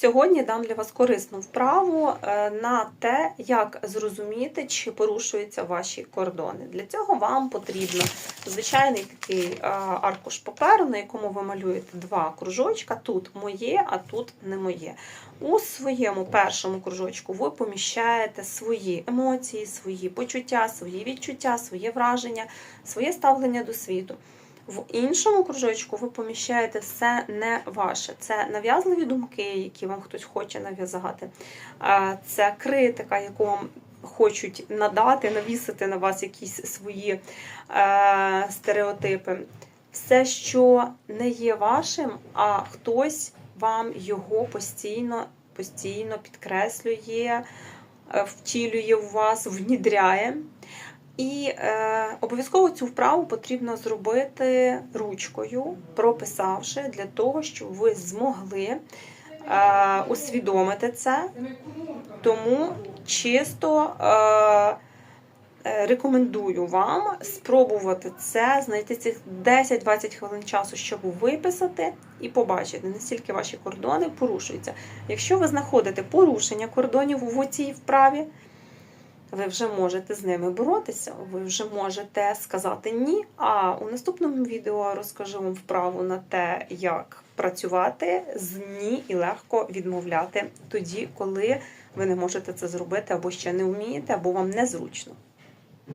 Сьогодні дам для вас корисну вправу е, на те, як зрозуміти, чи порушуються ваші кордони. Для цього вам потрібно звичайний такий е, аркуш паперу, на якому ви малюєте два кружочка. Тут моє, а тут не моє. У своєму першому кружочку ви поміщаєте свої емоції, свої почуття, свої відчуття, своє враження, своє ставлення до світу. В іншому кружочку ви поміщаєте все не ваше. Це нав'язливі думки, які вам хтось хоче нав'язати. Це критика, яку вам хочуть надати, навісити на вас якісь свої е, стереотипи. Все, що не є вашим, а хтось вам його постійно, постійно підкреслює, е, втілює в вас, внідряє. І е, обов'язково цю вправу потрібно зробити ручкою, прописавши для того, щоб ви змогли е, усвідомити це. Тому чисто е, е, рекомендую вам спробувати це, знайти цих 10-20 хвилин часу, щоб виписати і побачити, наскільки ваші кордони порушуються. Якщо ви знаходите порушення кордонів у цій вправі, ви вже можете з ними боротися, ви вже можете сказати ні. А у наступному відео розкажу вам вправу на те, як працювати з ні і легко відмовляти тоді, коли ви не можете це зробити, або ще не вмієте, або вам незручно.